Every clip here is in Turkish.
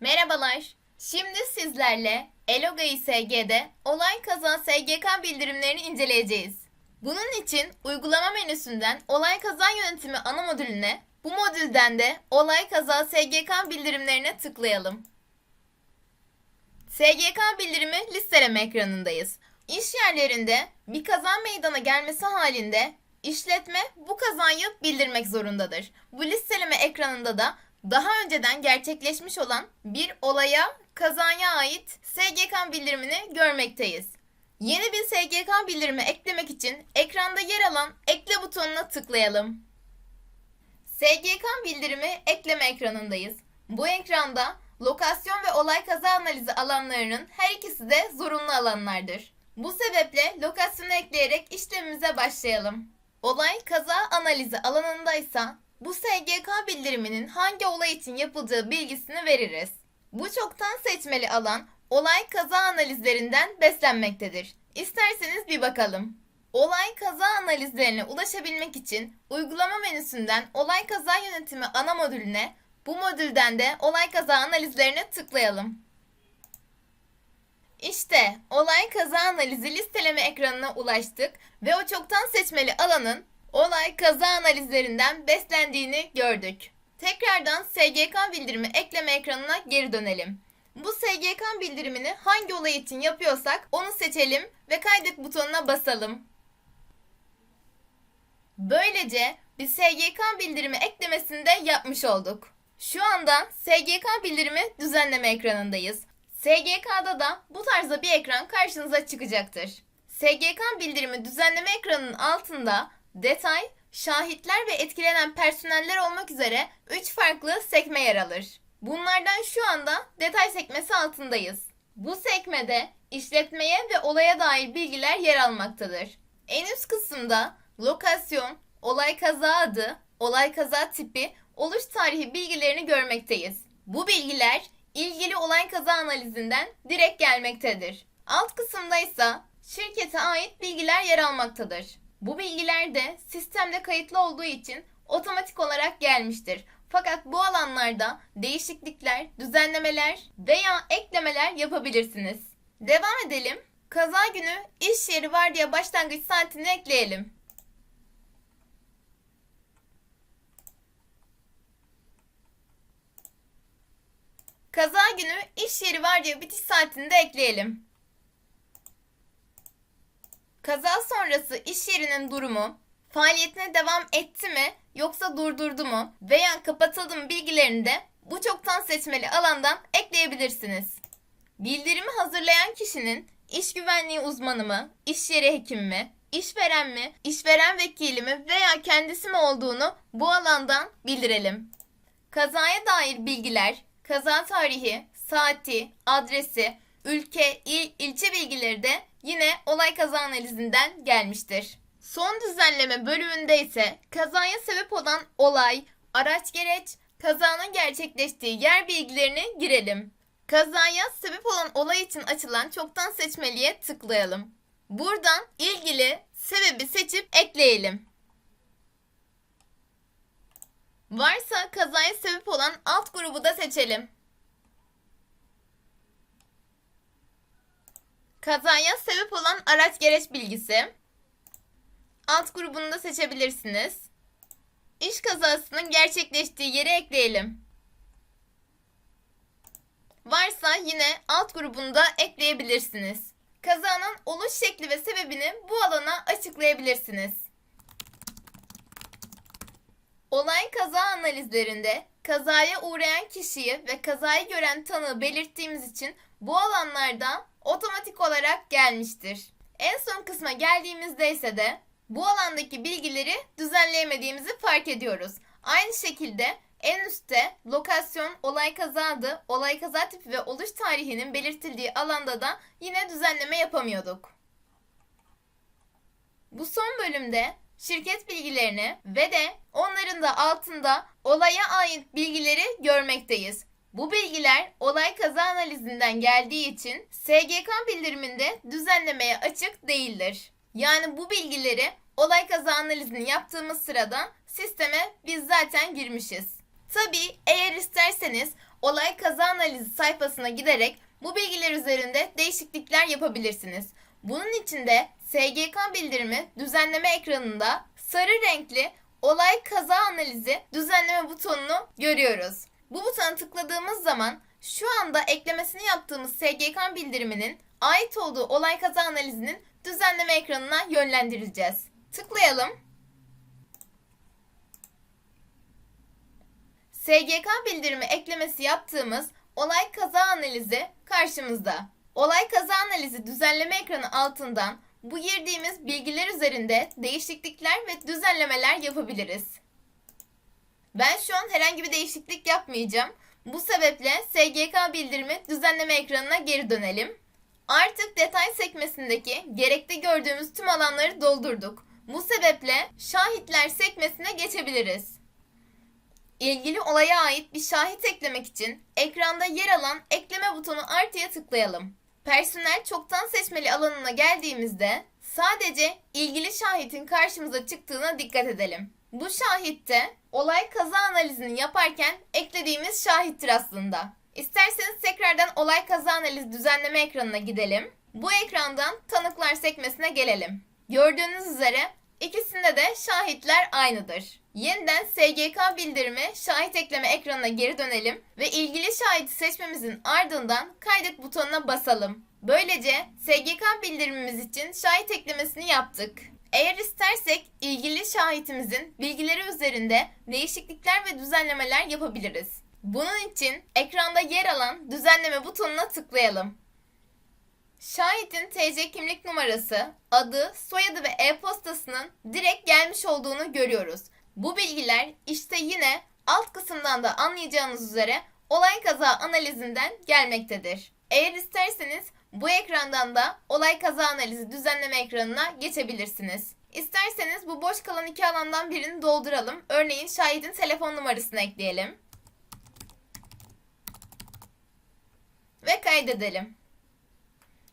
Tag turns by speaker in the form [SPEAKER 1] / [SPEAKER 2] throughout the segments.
[SPEAKER 1] Merhabalar. Şimdi sizlerle Eloga İSG'de olay kaza SGK bildirimlerini inceleyeceğiz. Bunun için uygulama menüsünden olay kaza yönetimi ana modülüne, bu modülden de olay kaza SGK bildirimlerine tıklayalım. SGK bildirimi listeleme ekranındayız. İş yerlerinde bir kaza meydana gelmesi halinde işletme bu kazayı bildirmek zorundadır. Bu listeleme ekranında da daha önceden gerçekleşmiş olan bir olaya, kazaya ait SGK bildirimini görmekteyiz. Yeni bir SGK bildirimi eklemek için ekranda yer alan ekle butonuna tıklayalım. SGK bildirimi ekleme ekranındayız. Bu ekranda lokasyon ve olay kaza analizi alanlarının her ikisi de zorunlu alanlardır. Bu sebeple lokasyonu ekleyerek işlemimize başlayalım. Olay kaza analizi alanındaysa bu SGK bildiriminin hangi olay için yapıldığı bilgisini veririz. Bu çoktan seçmeli alan olay kaza analizlerinden beslenmektedir. İsterseniz bir bakalım. Olay kaza analizlerine ulaşabilmek için uygulama menüsünden olay kaza yönetimi ana modülüne, bu modülden de olay kaza analizlerine tıklayalım. İşte olay kaza analizi listeleme ekranına ulaştık ve o çoktan seçmeli alanın olay kaza analizlerinden beslendiğini gördük. Tekrardan SGK bildirimi ekleme ekranına geri dönelim. Bu SGK bildirimini hangi olay için yapıyorsak onu seçelim ve kaydet butonuna basalım. Böylece bir SGK bildirimi eklemesini de yapmış olduk. Şu anda SGK bildirimi düzenleme ekranındayız. SGK'da da bu tarzda bir ekran karşınıza çıkacaktır. SGK bildirimi düzenleme ekranının altında detay, şahitler ve etkilenen personeller olmak üzere 3 farklı sekme yer alır. Bunlardan şu anda detay sekmesi altındayız. Bu sekmede işletmeye ve olaya dair bilgiler yer almaktadır. En üst kısımda lokasyon, olay kaza adı, olay kaza tipi, oluş tarihi bilgilerini görmekteyiz. Bu bilgiler ilgili olay kaza analizinden direkt gelmektedir. Alt kısımda ise şirkete ait bilgiler yer almaktadır. Bu bilgiler de sistemde kayıtlı olduğu için otomatik olarak gelmiştir. Fakat bu alanlarda değişiklikler, düzenlemeler veya eklemeler yapabilirsiniz. Devam edelim. Kaza günü iş yeri var diye başlangıç saatini ekleyelim. Kaza günü iş yeri var diye bitiş saatini de ekleyelim. Kaza sonrası iş yerinin durumu, faaliyetine devam etti mi yoksa durdurdu mu veya kapatıldı mı bilgilerini de bu çoktan seçmeli alandan ekleyebilirsiniz. Bildirimi hazırlayan kişinin iş güvenliği uzmanı mı, iş yeri hekimi mi, işveren mi, işveren vekili mi veya kendisi mi olduğunu bu alandan bildirelim. Kazaya dair bilgiler, kaza tarihi, saati, adresi, ülke, il, ilçe bilgileri de yine olay kaza analizinden gelmiştir. Son düzenleme bölümünde ise kazaya sebep olan olay, araç gereç, kazanın gerçekleştiği yer bilgilerini girelim. Kazaya sebep olan olay için açılan çoktan seçmeliye tıklayalım. Buradan ilgili sebebi seçip ekleyelim. Varsa kazaya sebep olan alt grubu da seçelim. Kazaya sebep olan araç gereç bilgisi. Alt grubunu da seçebilirsiniz. İş kazasının gerçekleştiği yeri ekleyelim. Varsa yine alt grubunu da ekleyebilirsiniz. Kazanın oluş şekli ve sebebini bu alana açıklayabilirsiniz. Olay kaza analizlerinde kazaya uğrayan kişiyi ve kazayı gören tanığı belirttiğimiz için bu alanlarda otomatik olarak gelmiştir. En son kısma geldiğimizde ise de bu alandaki bilgileri düzenleyemediğimizi fark ediyoruz. Aynı şekilde en üstte lokasyon, olay kaza adı, olay kaza tipi ve oluş tarihinin belirtildiği alanda da yine düzenleme yapamıyorduk. Bu son bölümde şirket bilgilerini ve de onların da altında olaya ait bilgileri görmekteyiz. Bu bilgiler olay kaza analizinden geldiği için SGK bildiriminde düzenlemeye açık değildir. Yani bu bilgileri olay kaza analizini yaptığımız sırada sisteme biz zaten girmişiz. Tabi eğer isterseniz olay kaza analizi sayfasına giderek bu bilgiler üzerinde değişiklikler yapabilirsiniz. Bunun için de SGK bildirimi düzenleme ekranında sarı renkli olay kaza analizi düzenleme butonunu görüyoruz. Bu butona tıkladığımız zaman şu anda eklemesini yaptığımız SGK bildiriminin ait olduğu olay kaza analizinin düzenleme ekranına yönlendireceğiz. Tıklayalım. SGK bildirimi eklemesi yaptığımız olay kaza analizi karşımızda. Olay kaza analizi düzenleme ekranı altından bu girdiğimiz bilgiler üzerinde değişiklikler ve düzenlemeler yapabiliriz. Ben şu an herhangi bir değişiklik yapmayacağım. Bu sebeple SGK bildirimi düzenleme ekranına geri dönelim. Artık detay sekmesindeki gerekte gördüğümüz tüm alanları doldurduk. Bu sebeple şahitler sekmesine geçebiliriz. İlgili olaya ait bir şahit eklemek için ekranda yer alan ekleme butonu artıya tıklayalım. Personel çoktan seçmeli alanına geldiğimizde sadece ilgili şahitin karşımıza çıktığına dikkat edelim. Bu şahitte olay kaza analizini yaparken eklediğimiz şahittir aslında. İsterseniz tekrardan olay kaza analizi düzenleme ekranına gidelim. Bu ekrandan tanıklar sekmesine gelelim. Gördüğünüz üzere ikisinde de şahitler aynıdır. Yeniden SGK bildirimi şahit ekleme ekranına geri dönelim ve ilgili şahidi seçmemizin ardından kaydet butonuna basalım. Böylece SGK bildirimimiz için şahit eklemesini yaptık. Eğer istersek ilgili şahitimizin bilgileri üzerinde değişiklikler ve düzenlemeler yapabiliriz. Bunun için ekranda yer alan düzenleme butonuna tıklayalım. Şahitin TC kimlik numarası, adı, soyadı ve e-postasının direkt gelmiş olduğunu görüyoruz. Bu bilgiler işte yine alt kısımdan da anlayacağınız üzere olay kaza analizinden gelmektedir. Eğer isterseniz bu ekrandan da olay kaza analizi düzenleme ekranına geçebilirsiniz. İsterseniz bu boş kalan iki alandan birini dolduralım. Örneğin şahidin telefon numarasını ekleyelim. Ve kaydedelim.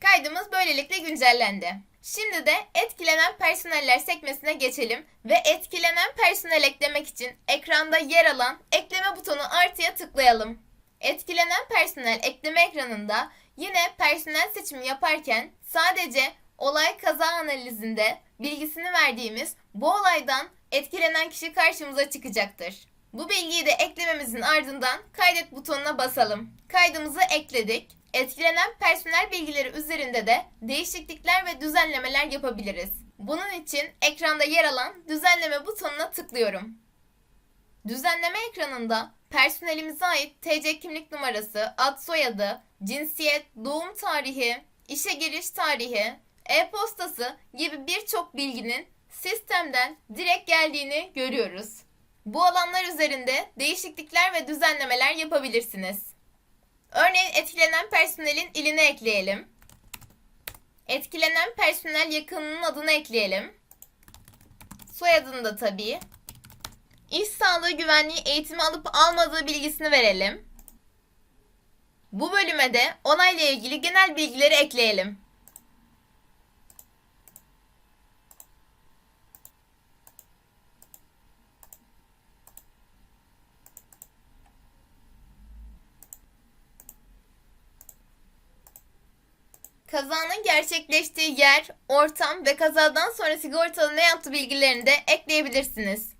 [SPEAKER 1] Kaydımız böylelikle güncellendi. Şimdi de etkilenen personeller sekmesine geçelim ve etkilenen personel eklemek için ekranda yer alan ekleme butonu artıya tıklayalım. Etkilenen personel ekleme ekranında yine personel seçimi yaparken sadece olay kaza analizinde bilgisini verdiğimiz bu olaydan etkilenen kişi karşımıza çıkacaktır. Bu bilgiyi de eklememizin ardından kaydet butonuna basalım. Kaydımızı ekledik. Etkilenen personel bilgileri üzerinde de değişiklikler ve düzenlemeler yapabiliriz. Bunun için ekranda yer alan düzenleme butonuna tıklıyorum. Düzenleme ekranında personelimize ait TC kimlik numarası, ad soyadı, cinsiyet, doğum tarihi, işe giriş tarihi, e-postası gibi birçok bilginin sistemden direkt geldiğini görüyoruz. Bu alanlar üzerinde değişiklikler ve düzenlemeler yapabilirsiniz. Örneğin etkilenen personelin ilini ekleyelim. Etkilenen personel yakınının adını ekleyelim. Soyadını da tabii. İş sağlığı güvenliği eğitimi alıp almadığı bilgisini verelim. Bu bölüme de onayla ilgili genel bilgileri ekleyelim. Kazanın gerçekleştiği yer, ortam ve kazadan sonra sigortalı ne yaptı bilgilerini de ekleyebilirsiniz.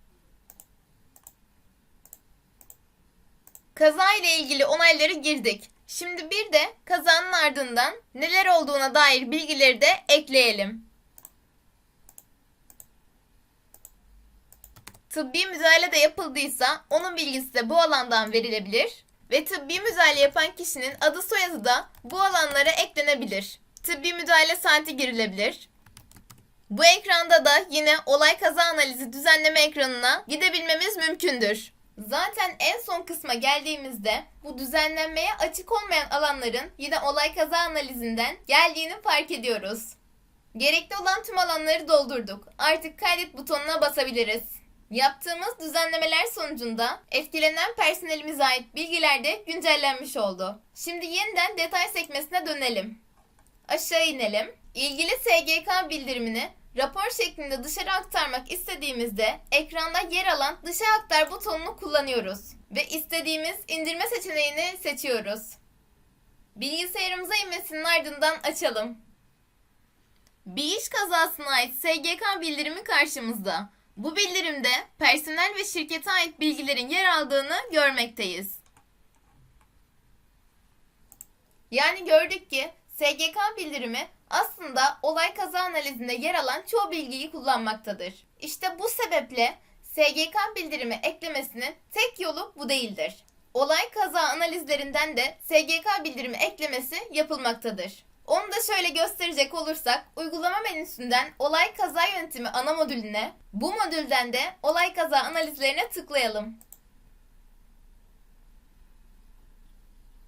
[SPEAKER 1] Kaza ile ilgili onayları girdik. Şimdi bir de kazanın ardından neler olduğuna dair bilgileri de ekleyelim. Tıbbi müdahale de yapıldıysa onun bilgisi de bu alandan verilebilir ve tıbbi müdahale yapan kişinin adı soyadı da bu alanlara eklenebilir. Tıbbi müdahale saati girilebilir. Bu ekranda da yine olay kaza analizi düzenleme ekranına gidebilmemiz mümkündür. Zaten en son kısma geldiğimizde bu düzenlenmeye açık olmayan alanların yine olay kaza analizinden geldiğini fark ediyoruz. Gerekli olan tüm alanları doldurduk. Artık kaydet butonuna basabiliriz. Yaptığımız düzenlemeler sonucunda etkilenen personelimize ait bilgiler de güncellenmiş oldu. Şimdi yeniden detay sekmesine dönelim. Aşağı inelim. İlgili SGK bildirimini rapor şeklinde dışarı aktarmak istediğimizde ekranda yer alan dışa aktar butonunu kullanıyoruz ve istediğimiz indirme seçeneğini seçiyoruz. Bilgisayarımıza inmesinin ardından açalım. Bir iş kazasına ait SGK bildirimi karşımızda. Bu bildirimde personel ve şirkete ait bilgilerin yer aldığını görmekteyiz. Yani gördük ki SGK bildirimi aslında olay kaza analizinde yer alan çoğu bilgiyi kullanmaktadır. İşte bu sebeple SGK bildirimi eklemesinin tek yolu bu değildir. Olay kaza analizlerinden de SGK bildirimi eklemesi yapılmaktadır. Onu da şöyle gösterecek olursak uygulama menüsünden olay kaza yöntemi ana modülüne, bu modülden de olay kaza analizlerine tıklayalım.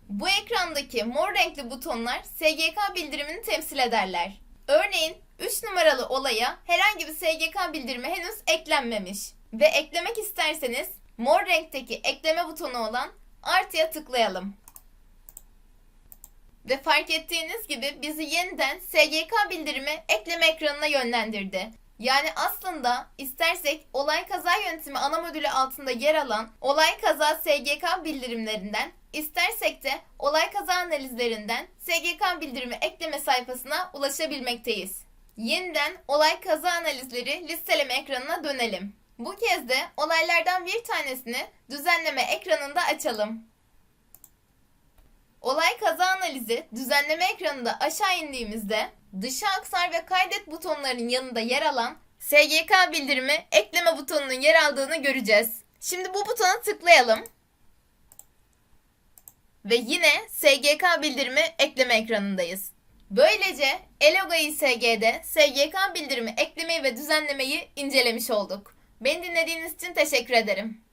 [SPEAKER 1] Bu ekrandaki mor renkli butonlar SGK bildirimini temsil ederler. Örneğin 3 numaralı olaya herhangi bir SGK bildirimi henüz eklenmemiş ve eklemek isterseniz mor renkteki ekleme butonu olan artıya tıklayalım. Ve fark ettiğiniz gibi bizi yeniden SGK bildirimi ekleme ekranına yönlendirdi. Yani aslında istersek olay kaza yöntemi ana modülü altında yer alan olay kaza SGK bildirimlerinden istersek de olay kaza analizlerinden SGK bildirimi ekleme sayfasına ulaşabilmekteyiz. Yeniden olay kaza analizleri listeleme ekranına dönelim. Bu kez de olaylardan bir tanesini düzenleme ekranında açalım. Olay kaza analizi düzenleme ekranında aşağı indiğimizde dışa aksar ve kaydet butonlarının yanında yer alan SGK bildirimi ekleme butonunun yer aldığını göreceğiz. Şimdi bu butona tıklayalım. Ve yine SGK bildirimi ekleme ekranındayız. Böylece Eloga İSG'de SGK bildirimi eklemeyi ve düzenlemeyi incelemiş olduk. Beni dinlediğiniz için teşekkür ederim.